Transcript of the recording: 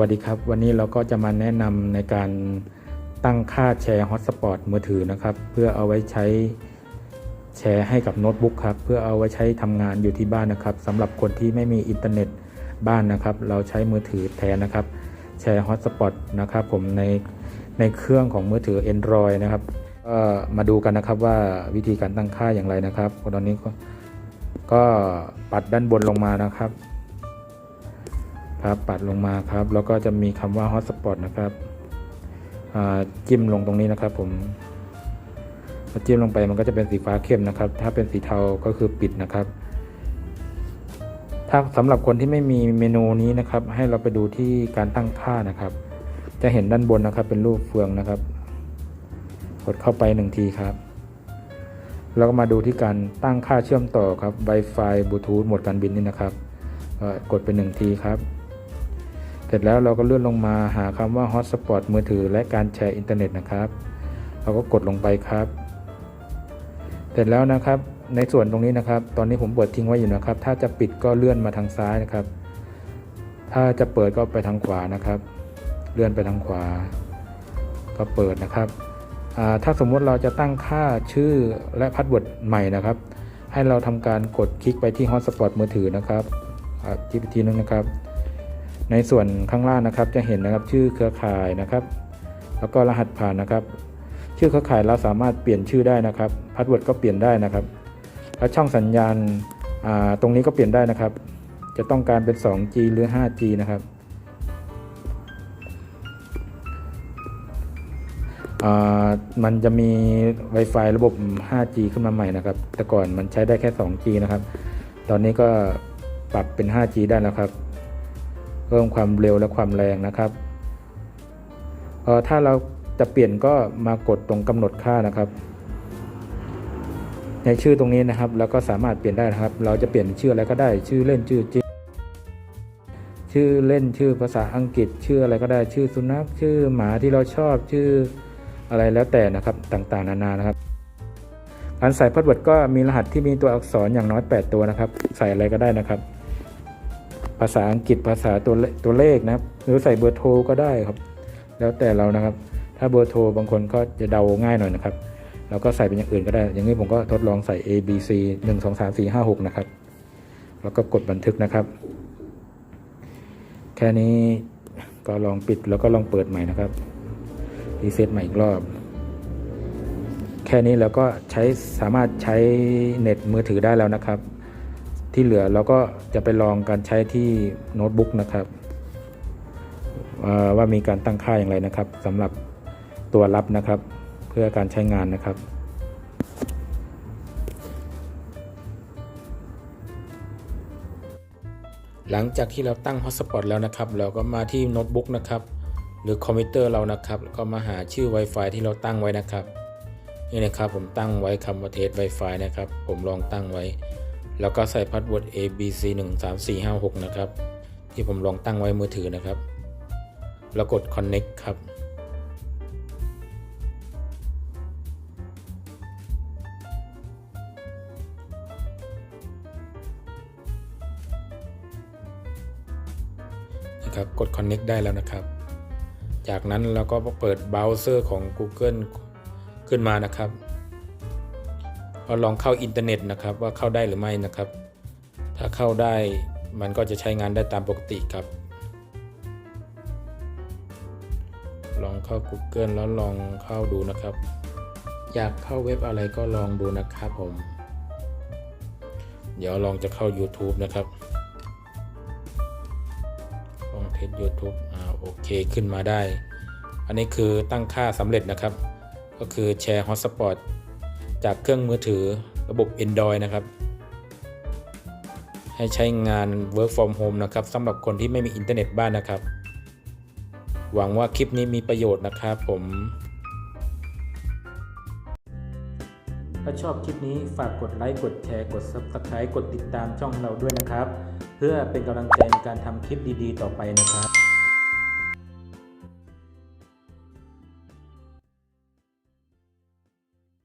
วัสดีครับ วันนี้เราก็จะมาแนะนำในการตั้งค่าแชร์ฮอตสปอตมือถือนะครับ เพื่อเอาไว้ใช้แชร์ให้กับโน้ตบุ๊กครับ เพื่อเอาไว้ใช้ทำงานอยู่ที่บ้านนะครับสำหรับคนที่ไม่มีอินเทอร์เน็ตบ้านนะครับ เราใช้มือถือแทนนะครับ แชร์ฮอตสปอตนะครับผมในในเครื่องของมือถือ Android นะครับก็มาดูกันนะครับว่าวิธีการตั้งค่าอย่างไรนะครับตอนนี้ก็ก็ปัดด้านบนลงมานะครับ ครับปัดลงมาครับ แล้วก็จะมีคำว่า hotspot นะครับจิ้มลงตรงนี้นะครับ ผมพอจิ้มลงไปมันก็จะเป็นสีฟ้าเข้มนะครับ ถ้าเป็นสีเทาก็คือปิดนะครับ ถ้าสำหรับคนที่ไม่มีเมนูนี้นะครับ ให้เราไปดูที่การตั้งค่านะครับ จะเห็นด้านบนนะครับ เป็นรูปเฟืองนะครับ กดเข้าไปหนึ่งทีครับแล้วก็มาดูที่การตั้งค่าเชื่อมต่อครับ Wi-Fi บลูทูธโหมดการบินนี่นะครับกดไปหนึ่งทีครับ เสร็จแล้วเราก็เลื่อนลงมาหาคำว่า Hotspot มือถือและการแชร์อินเทอร์เน็ตนะครับ เราก็กดลงไปครับ เสร็จแล้วนะครับ ในส่วนตรงนี้นะครับ ตอนนี้ผมเปิดทิ้งไว้อยู่นะครับ ถ้าจะปิดก็เลื่อนมาทางซ้ายนะครับ ถ้าจะเปิดก็ไปทางขวานะครับ เลื่อนไปทางขวา ก็เปิดนะครับ ถ้าสมมติเราจะตั้งค่าชื่อและพาสเวิร์ดใหม่นะครับ ให้เราทำการกดคลิกไปที่ Hotspot มือถือนะครับที่ทีนึงนะครับ ในส่วนข้างล่างนะครับจะเห็นนะครับชื่อเครือข่ายนะครับ แล้วก็รหัสผ่านนะครับ ชื่อเครือข่ายเราสามารถเปลี่ยนชื่อได้นะครับพาสเวิร์ดก็เปลี่ยนได้นะครับแล้วช่องสัญญาณาตรงนี้ก็เปลี่ยนได้นะครับ จะต้องการเป็น 2G หรือ 5G นะครับมันจะมี Wi-Fi ระบบ 5G ขึ้นมาใหม่นะครับ แต่ก่อนมันใช้ได้แค่ 2G นะครับ ตอนนี้ก็ปรับเป็น 5G ได้แล้วครับ เพิ่มความเร็วและความแรงนะครับถ้าเราจะเปลี่ยนก็มากดตรงกำหนดค่านะครับ ในชื่อตรงนี้นะครับเราก็สามารถเปลี่ยนได้นะครับ เราจะเปลี่ยนชื่ออะไรก็ได้ ชื่อเล่นชื่อจริงชื่อเล่นชื่อภาษาอังกฤษ ชื่ออะไรก็ได้ชื่อสุนัขชื่อหมาที่เราชอบชื่ออะไรแล้วแต่นะครับต่างๆ นานานะครับการใส่พาสเวิร์ดก็มีรหัสที่มีตัวอักษรอย่างน้อย 8 ตัวนะครับ ใส่อะไรก็ได้นะครับ ภาษาอังกฤษภาษาตัวตัวเลขนะครับ หรือใส่เบอร์โทรก็ได้ครับ แล้วแต่เรานะครับ ถ้าเบอร์โทรบางคนก็จะเดาง่ายหน่อยนะครับ เราก็ใส่เป็นอย่างอื่นก็ได้ อย่างนี้ผมก็ทดลองใส่ A B C 1 2 3 4 5 6 นะครับ แล้วก็กดบันทึกนะครับ แค่นี้ก็ลองปิดแล้วก็ลองเปิดใหม่นะครับรีเซ็ตใหม่อีกรอบแค่นี้เราก็ใช้สามารถใช้เน็ตมือถือได้แล้วนะครับ ที่เหลือเราก็จะไปลองการใช้ที่โน้ตบุ๊กนะครับว่ามีการตั้งค่าอย่างไรนะครับสำหรับตัวรับนะครับ เพื่อการใช้งานนะครับหลังจากที่เราตั้ง Hotspot แล้วนะครับ เราก็มาที่โน้ตบุ๊กนะครับ หรือคอมพิวเตอร์เรานะครับแล้วก็มาหาชื่อ Wi-Fi ที่เราตั้งไว้นะครับ นี่นะครับผมตั้งไว้คำว่าเทส Wi-Fi นะครับ ผมลองตั้งไว้ แล้วก็ใส่พาสเวิร์ด abc 1 3 4 5 6 นะครับ ที่ผมลองตั้งไว้มือถือนะครับ แล้วกด connect ครับนะครับกด connect ได้แล้วนะครับ จากนั้นเราก็เปิดเบราว์เซอร์ของ Google ขึ้นมานะครับ ก็ลองเข้าอินเทอร์เน็ตนะครับว่าเข้าได้หรือไม่นะครับ ถ้าเข้าได้มันก็จะใช้งานได้ตามปกติครับ ลองเข้า Google แล้วลองเข้าดูนะครับ อยากเข้าเว็บอะไรก็ลองดูนะครับผม เดี๋ยวลองจะเข้า YouTube นะครับลองเทส YouTube อ่าโอเคขึ้นมาได้ อันนี้คือตั้งค่าสำเร็จนะครับ ก็คือแชร์ Hotspot จากเครื่องมือถือระบบ Android นะครับ ให้ใช้งาน Work from Home นะครับสำหรับคนที่ไม่มีอินเทอร์เน็ตบ้านนะครับ หวังว่าคลิปนี้มีประโยชน์นะครับผม ถ้าชอบคลิปนี้ฝากกดไลค์กดแชร์กด Subscribe กดติดตามช่องเราด้วยนะครับ เพื่อเป็นกำลังใจในการทำคลิปดีๆ ต่อไปนะครับ